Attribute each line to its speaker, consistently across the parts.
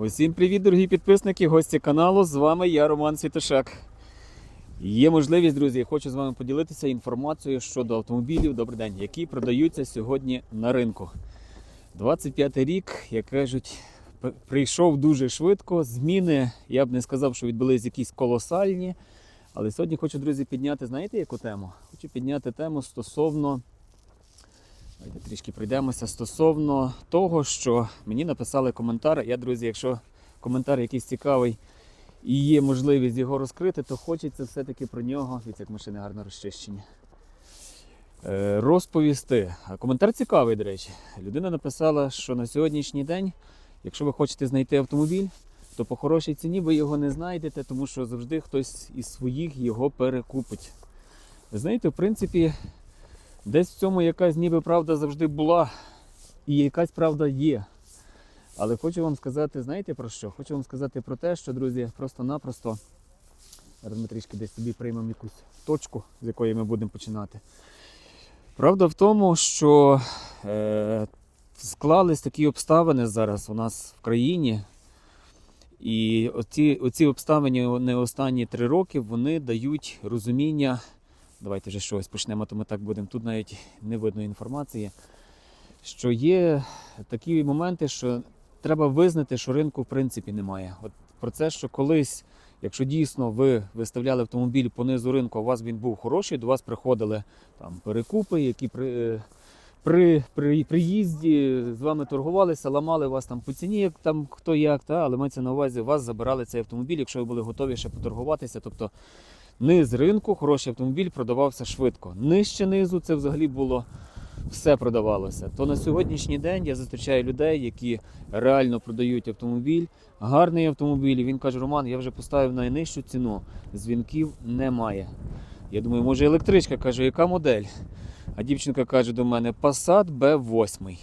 Speaker 1: Усім привіт, дорогі підписники, гості каналу. З вами я, Роман Світошак. Є можливість, друзі, я хочу з вами поділитися інформацією щодо автомобілів, добрий день, які продаються сьогодні на ринку. 25 рік, як кажуть, прийшов дуже швидко. Зміни, я б не сказав, що відбулись якісь колосальні. Але сьогодні хочу, друзі, підняти, знаєте, яку тему? Хочу підняти тему стосовно. Давайте трішки пройдемося стосовно того, що мені написали коментар. Я, друзі, якщо коментар якийсь цікавий і є можливість його розкрити, то хочеться все-таки про нього, від як машини гарно розчищені. е, Розповісти. Коментар цікавий, до речі. Людина написала, що на сьогоднішній день, якщо ви хочете знайти автомобіль, то по хорошій ціні ви його не знайдете, тому що завжди хтось із своїх його перекупить. Ви знаєте, в принципі, Десь в цьому якась ніби правда завжди була, і якась правда є. Але хочу вам сказати, знаєте про що? Хочу вам сказати про те, що, друзі, просто-напросто. Зараз ми трішки десь собі приймемо якусь точку, з якої ми будемо починати. Правда в тому, що е, склались такі обставини зараз у нас в країні. І оці, оці обставини не останні три роки вони дають розуміння Давайте вже щось почнемо, то ми так будемо. Тут навіть не видно інформації. Що є такі моменти, що треба визнати, що ринку в принципі немає. От про це, що колись, якщо дійсно ви виставляли автомобіль по низу ринку, а у вас він був хороший, до вас приходили там перекупи, які при, при, при приїзді з вами торгувалися, ламали вас там по ціні, як там хто як, та, але мається на увазі, вас забирали цей автомобіль, якщо ви були готові ще поторгуватися. Тобто Низ ринку хороший автомобіль продавався швидко. Нижче низу це взагалі було все продавалося. То на сьогоднішній день я зустрічаю людей, які реально продають автомобіль, гарний автомобіль. Він каже: Роман, я вже поставив найнижчу ціну. Дзвінків немає. Я думаю, може електричка каже, яка модель? А дівчинка каже до мене Passat B8.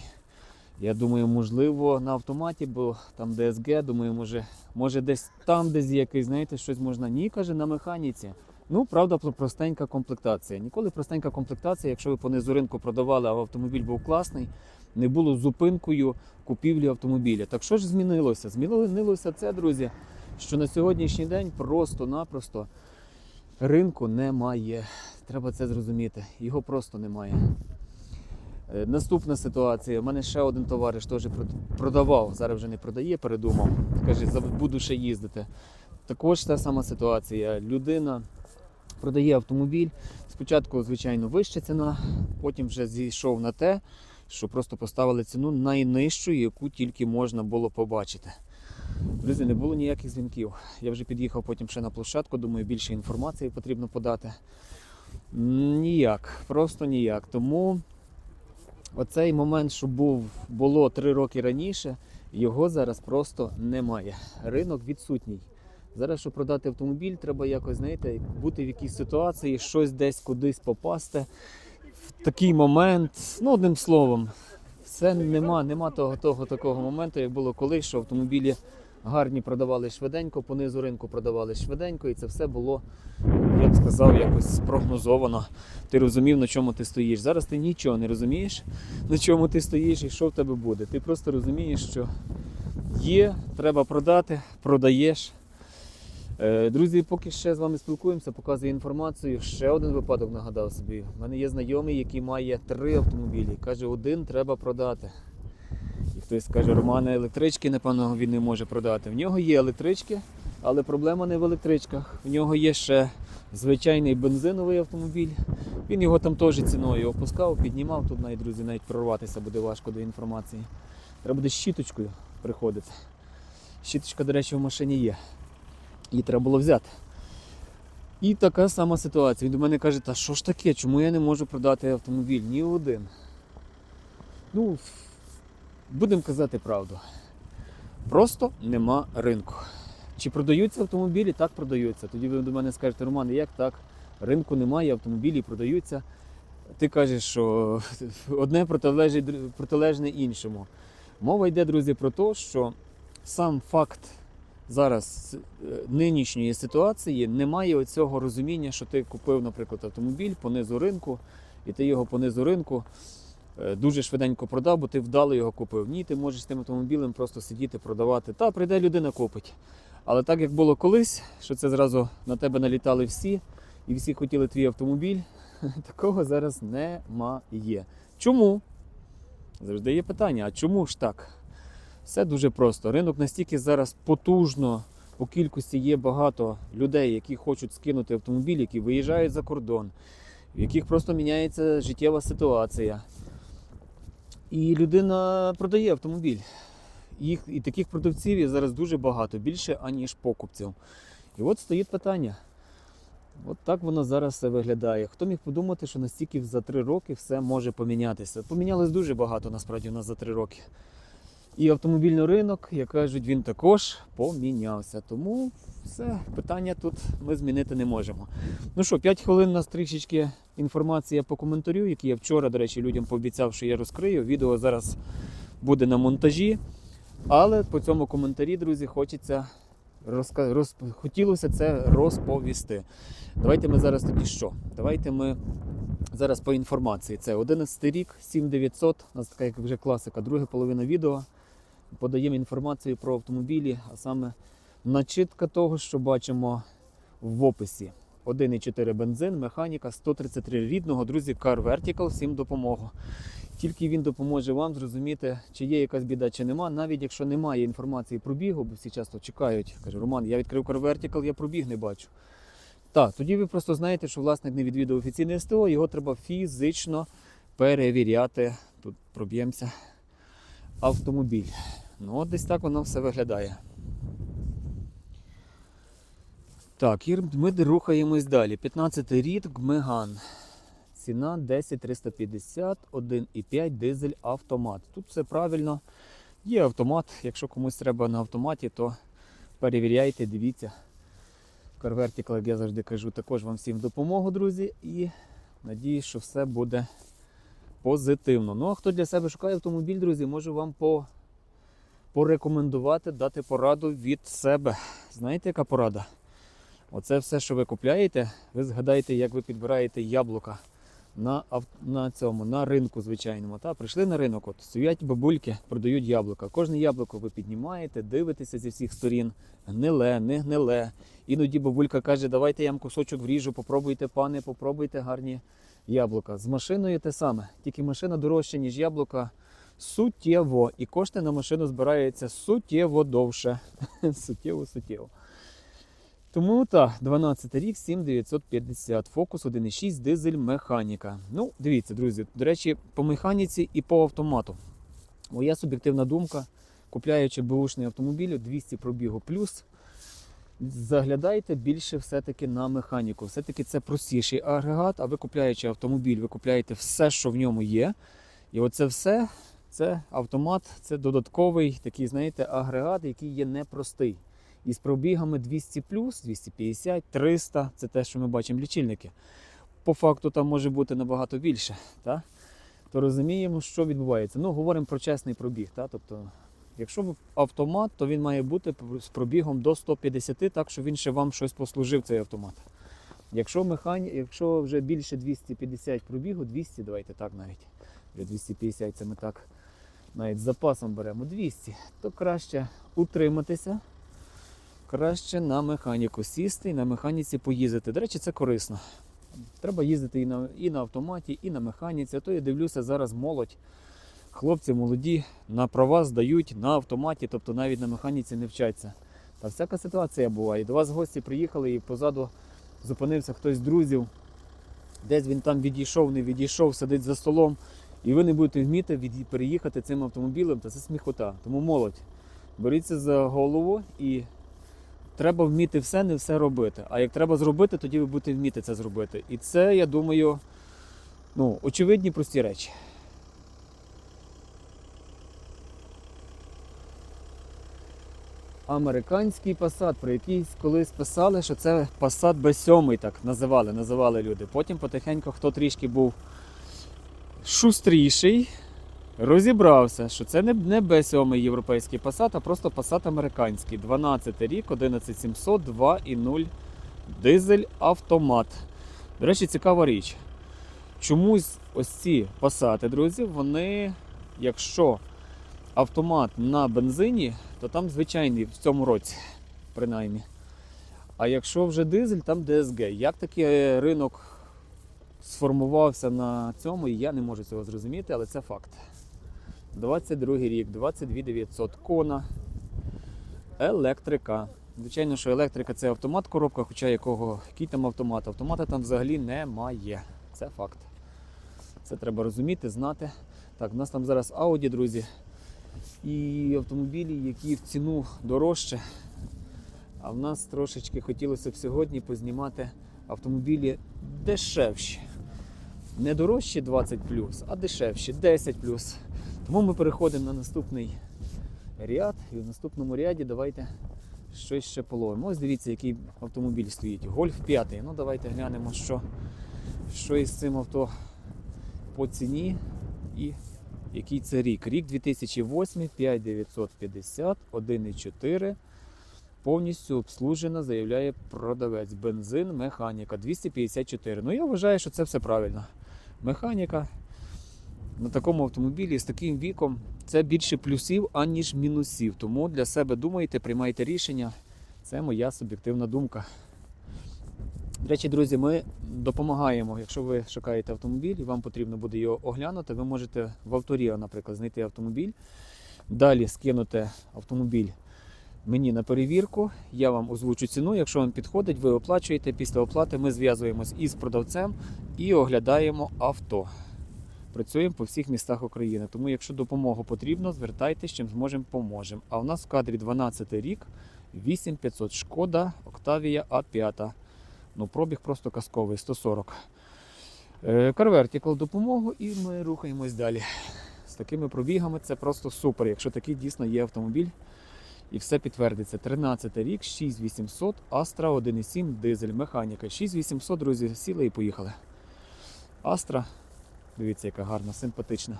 Speaker 1: Я думаю, можливо, на автоматі, бо там DSG, думаю, може, може десь там, десь якийсь, знаєте, щось можна. Ні, каже, на механіці. Ну, правда, про- простенька комплектація. Ніколи простенька комплектація, якщо ви по низу ринку продавали, а автомобіль був класний, не було зупинкою купівлі автомобіля. Так що ж змінилося? Змінилося це, друзі, що на сьогоднішній день просто-напросто ринку немає. Треба це зрозуміти. Його просто немає. Е, Наступна ситуація. У мене ще один товариш теж продавав, зараз вже не продає, передумав. Каже, буду ще їздити. Також та сама ситуація. Людина продає автомобіль. Спочатку, звичайно, вища ціна, потім вже зійшов на те, що просто поставили ціну найнижчу, яку тільки можна було побачити. Друзі, не було ніяких дзвінків. Я вже під'їхав потім ще на площадку, думаю, більше інформації потрібно подати. Ніяк, просто ніяк. Тому оцей момент, що був, було три роки раніше, його зараз просто немає. Ринок відсутній. Зараз, щоб продати автомобіль, треба якось, знаєте, бути в якійсь ситуації, щось десь кудись попасти. В такий момент, ну, одним словом, все нема, нема того, того такого моменту, як було колись, що автомобілі гарні продавали швиденько, по низу ринку продавали швиденько, і це все було, я б сказав, якось спрогнозовано. Ти розумів, на чому ти стоїш. Зараз ти нічого не розумієш, на чому ти стоїш і що в тебе буде. Ти просто розумієш, що є, треба продати, продаєш. Е, Друзі, поки ще з вами спілкуємося, показую інформацію. Ще один випадок нагадав собі. У мене є знайомий, який має три автомобілі. Каже, один треба продати. І хтось каже, Романе, електрички, напевно, він не може продати. В нього є електрички, але проблема не в електричках. В нього є ще звичайний бензиновий автомобіль. Він його там теж ціною опускав, піднімав. Тут навіть, друзі, навіть прорватися буде важко до інформації. Треба буде щіточкою приходити. Щіточка, до речі, в машині є. Її треба було взяти. І така сама ситуація. Він до мене каже, та що ж таке, чому я не можу продати автомобіль? Ні один. Ну, будемо казати правду. Просто нема ринку. Чи продаються автомобілі? Так продаються. Тоді ви до мене скажете, Роман, як так? Ринку немає, автомобілі продаються. Ти кажеш, що одне протилежне іншому. Мова йде, друзі, про те, що сам факт зараз е, нинішньої ситуації немає оцього розуміння, що ти купив, наприклад, автомобіль по низу ринку, і ти його по низу ринку е, дуже швиденько продав, бо ти вдало його купив. Ні, ти можеш з тим автомобілем просто сидіти, продавати. Та прийде людина купить. Але так як було колись, що це зразу на тебе налітали всі, і всі хотіли твій автомобіль, такого зараз немає. Чому? Завжди є питання, а чому ж так? Все дуже просто. Ринок настільки зараз потужно, по кількості є багато людей, які хочуть скинути автомобіль, які виїжджають за кордон, в яких просто міняється життєва ситуація. І людина продає автомобіль. Їх, і таких продавців є зараз дуже багато, більше, аніж покупців. І от стоїть питання. От так воно зараз все виглядає. Хто міг подумати, що настільки за три роки все може помінятися? Помінялось дуже багато насправді у нас за три роки. І автомобільний ринок, як кажуть, він також помінявся. Тому все, питання тут ми змінити не можемо. Ну що, 5 хвилин у нас трішечки інформація по коментарю, який я вчора, до речі, людям пообіцяв, що я розкрию. Відео зараз буде на монтажі. Але по цьому коментарі, друзі, хочеться розка... роз... хотілося це розповісти. Давайте ми зараз тоді що? Давайте ми зараз по інформації. Це 11 рік, 7900, у нас така як вже класика, друга половина відео. Подаємо інформацію про автомобілі, а саме начитка того, що бачимо в описі. 1,4 бензин, механіка, 133 рідного, друзі, Car Vertical, всім допомогу. Тільки він допоможе вам зрозуміти, чи є якась біда, чи нема. Навіть якщо немає інформації про бігу, бо всі часто чекають. Каже, Роман, я відкрив Car Vertical, я пробіг не бачу. Так, тоді ви просто знаєте, що власник не відвідав офіційне СТО, його треба фізично перевіряти. Тут проб'ємося автомобіль. Ну, от десь так воно все виглядає. Так, і ми рухаємось далі. 15 рік Меган. Ціна 10 350, 1,5 дизель автомат. Тут все правильно. Є автомат. Якщо комусь треба на автоматі, то перевіряйте, дивіться. Carvertical, як я завжди кажу, також вам всім допомогу, друзі. І надіюсь, що все буде позитивно. Ну а хто для себе шукає автомобіль, друзі, можу вам по... порекомендувати, дати пораду від себе. Знаєте, яка порада? Оце все, що ви купляєте, ви згадаєте, як ви підбираєте яблука на на цьому, на ринку звичайному. Та, прийшли на ринок, от стоять бабульки, продають яблука. Кожне яблуко ви піднімаєте, дивитеся зі всіх сторін, гниле, не гниле. Іноді бабулька каже, давайте я вам кусочок вріжу, попробуйте, пане, попробуйте гарні яблука. З машиною те саме, тільки машина дорожча, ніж яблука. Суттєво. І кошти на машину збираються суттєво довше. суттєво, суттєво. Тому так, 12 рік, 7950, фокус 1.6, дизель, механіка. Ну, дивіться, друзі, до речі, по механіці і по автомату. Моя суб'єктивна думка, купляючи бушний автомобіль, 200 пробігу плюс, заглядайте більше все-таки на механіку. Все-таки це простіший агрегат, а ви купляючи автомобіль, ви купляєте все, що в ньому є. І оце все, це автомат, це додатковий такий, знаєте, агрегат, який є непростий. І з пробігами 200 250, 300 це те, що ми бачимо лічильники. По факту там може бути набагато більше. Та? То розуміємо, що відбувається. Ну, говоримо про чесний пробіг. Та? Тобто, якщо автомат, то він має бути з пробігом до 150, так що він ще вам щось послужив, цей автомат. Якщо механі... якщо вже більше 250 пробігу, 200, давайте так навіть. Вже 250 це ми так навіть з запасом беремо 200, то краще утриматися краще на механіку сісти і на механіці поїздити. До речі, це корисно. Треба їздити і на, і на автоматі, і на механіці. А то я дивлюся, зараз молодь, хлопці молоді на права здають на автоматі, тобто навіть на механіці не вчаться. Та всяка ситуація буває. До вас гості приїхали і позаду зупинився хтось з друзів. Десь він там відійшов, не відійшов, сидить за столом, і ви не будете вміти від... переїхати цим автомобілем, та це сміхота. Тому молодь. Беріться за голову і треба вміти все, не все робити. А як треба зробити, тоді ви будете вміти це зробити. І це, я думаю, ну, очевидні прості речі. Американський Passat, про який колись писали, що це Passat B7, так називали, називали люди. Потім потихеньку хто трішки був шустріший, розібрався, що це не, не B7 європейський Passat, а просто Passat американський. 12 рік, 11700, 2.0 дизель автомат. До речі, цікава річ. Чомусь ось ці пасати, друзі, вони, якщо автомат на бензині, то там звичайний в цьому році, принаймні. А якщо вже дизель, там ДСГ. Як такий ринок сформувався на цьому, я не можу цього зрозуміти, але це факт. 22 рік, 22 900 кона, електрика. Звичайно, що електрика це автомат коробка, хоча якого який там автомат. Автомата там взагалі немає. Це факт. Це треба розуміти, знати. Так, у нас там зараз Audi, друзі. І автомобілі, які в ціну дорожче. А в нас трошечки хотілося б сьогодні познімати автомобілі дешевші. Не дорожчі 20, а дешевші 10. Тому ми переходимо на наступний ряд. І в наступному ряді давайте щось ще половимо. Ось дивіться, який автомобіль стоїть. Гольф 5. Ну давайте глянемо, що, що із цим авто по ціні і який це рік. Рік 2008, 5950, 1,4. Повністю обслужена, заявляє продавець. Бензин, механіка 254. Ну я вважаю, що це все правильно. Механіка на такому автомобілі з таким віком це більше плюсів, аніж мінусів. Тому для себе думайте, приймайте рішення. Це моя суб'єктивна думка. До речі, друзі, ми допомагаємо. Якщо ви шукаєте автомобіль і вам потрібно буде його оглянути, ви можете в авторіо, наприклад, знайти автомобіль. Далі скинути автомобіль мені на перевірку. Я вам озвучу ціну. Якщо вам підходить, ви оплачуєте. Після оплати ми зв'язуємось із продавцем і оглядаємо авто. Працюємо по всіх містах України. Тому, якщо допомога потрібна, звертайтеся, чим зможемо, поможемо. А у нас в кадрі 12 рік, 8500 шкода, Octavia A5. Ну, пробіг просто казковий 140. Е, допомогу і ми рухаємось далі. З такими пробігами це просто супер, якщо такий дійсно є автомобіль. І все підтвердиться. 13 рік, 6800, Astra 1.7 дизель, механіка. 6800, друзі, сіли і поїхали. Astra, дивіться, яка гарна, симпатична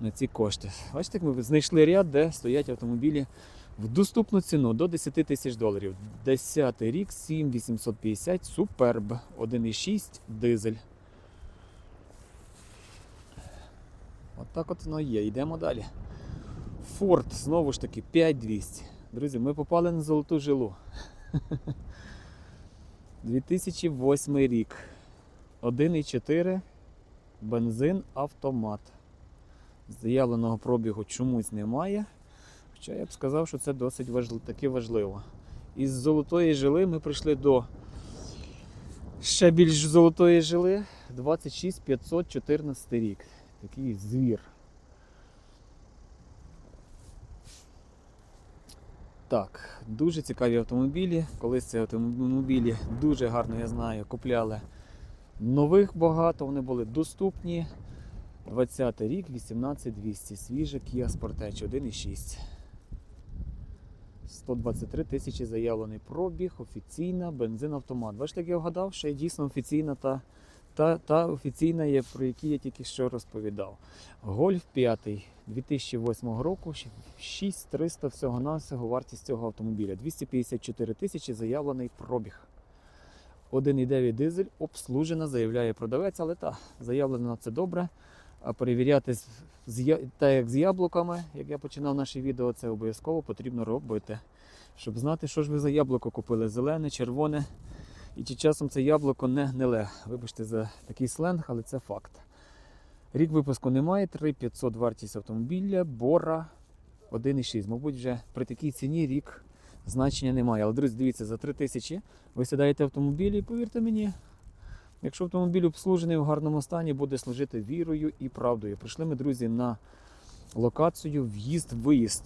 Speaker 1: на ці кошти. Бачите, як ми знайшли ряд, де стоять автомобілі в доступну ціну до 10 тисяч доларів. 10 рік, 7850, Superb, 1.6 дизель. От от воно є. Йдемо далі. Форд, знову ж таки, 5200. Друзі, ми попали на золоту жилу. 2008 рік. 1,4 бензин автомат. Заявленого пробігу чомусь немає. Хоча я б сказав, що це досить важливо, таки важливо. Із золотої жили ми прийшли до ще більш золотої жили 26 514 рік. Такий звір. Так, дуже цікаві автомобілі. Колись ці автомобілі дуже гарно, я знаю, купляли нових багато, вони були доступні. 20 рік, 18200, свіже Kia Sportage 1.6. 123 тисячі заявлений пробіг, офіційна, бензин автомат. Бачите, як я вгадав, що дійсно офіційна та, та, та офіційна є, про які я тільки що розповідав. Гольф 5 2008 року, 6300 всього-навсього вартість цього автомобіля. 254 тисячі заявлений пробіг. 1,9 дизель обслужена, заявляє продавець, але та, заявлено це добре. А перевіряти так як з яблуками, як я починав наше відео, це обов'язково потрібно робити. Щоб знати, що ж ви за яблуко купили: зелене, червоне. І чи часом це яблуко не гниле. Вибачте за такий сленг, але це факт. Рік випуску немає, 3500 вартість автомобіля, бора 1,6. Мабуть, вже при такій ціні рік значення немає. Але, друзі, дивіться, за 3000 ви сідаєте автомобілі і повірте мені, якщо автомобіль обслужений в гарному стані, буде служити вірою і правдою. Прийшли ми, друзі, на локацію в'їзд-виїзд.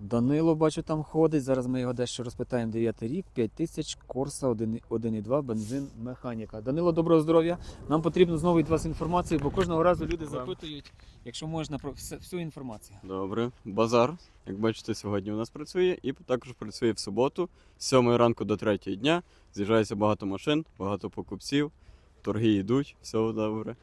Speaker 1: Данило, бачу, там ходить. Зараз ми його дещо розпитаємо. 9 рік, 5 тисяч, Корса 1,2, бензин, механіка. Данило, доброго здоров'я. Нам потрібно знову від вас інформацію, бо кожного разу люди запитують, якщо можна, про всю інформацію.
Speaker 2: Добре, базар, як бачите, сьогодні у нас працює і також працює в суботу з 7 ранку до 3 дня. З'їжджається багато машин, багато покупців, торги йдуть, все добре.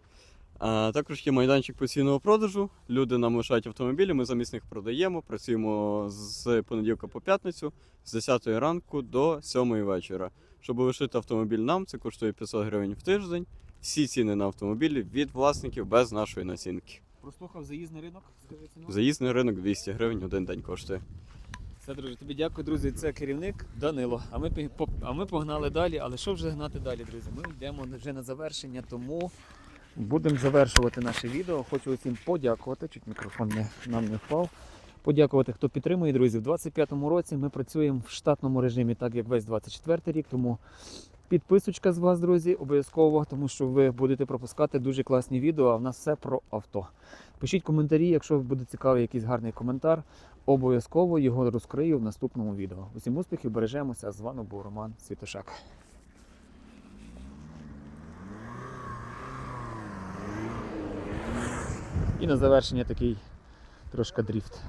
Speaker 2: А також є майданчик постійного продажу. Люди нам лишають автомобілі, ми замість них продаємо. Працюємо з понеділка по п'ятницю з 10 ранку до 7 вечора. Щоб лишити автомобіль нам, це коштує 500 гривень в тиждень. Всі ціни на автомобілі від власників без нашої націнки.
Speaker 1: Прослухав заїзд на ринок. Скажи ціну.
Speaker 2: Заїзд ринок 200 гривень один день коштує.
Speaker 1: Все, друзі, тобі дякую, друзі. Це керівник Данило. А ми, а ми погнали далі. Але що вже гнати далі, друзі? Ми йдемо вже на завершення, тому будемо завершувати наше відео. Хочу усім подякувати. Чуть мікрофон не, нам не впав. Подякувати, хто підтримує, друзі. В 25-му році ми працюємо в штатному режимі, так як весь 24-й рік. Тому підписочка з вас, друзі, обов'язково, тому що ви будете пропускати дуже класні відео. А в нас все про авто. Пишіть коментарі, якщо буде цікавий якийсь гарний коментар. Обов'язково його розкрию в наступному відео. Усім успіхів, бережемося. З вами був Роман Світошак. І на завершення такий трошки дріфт.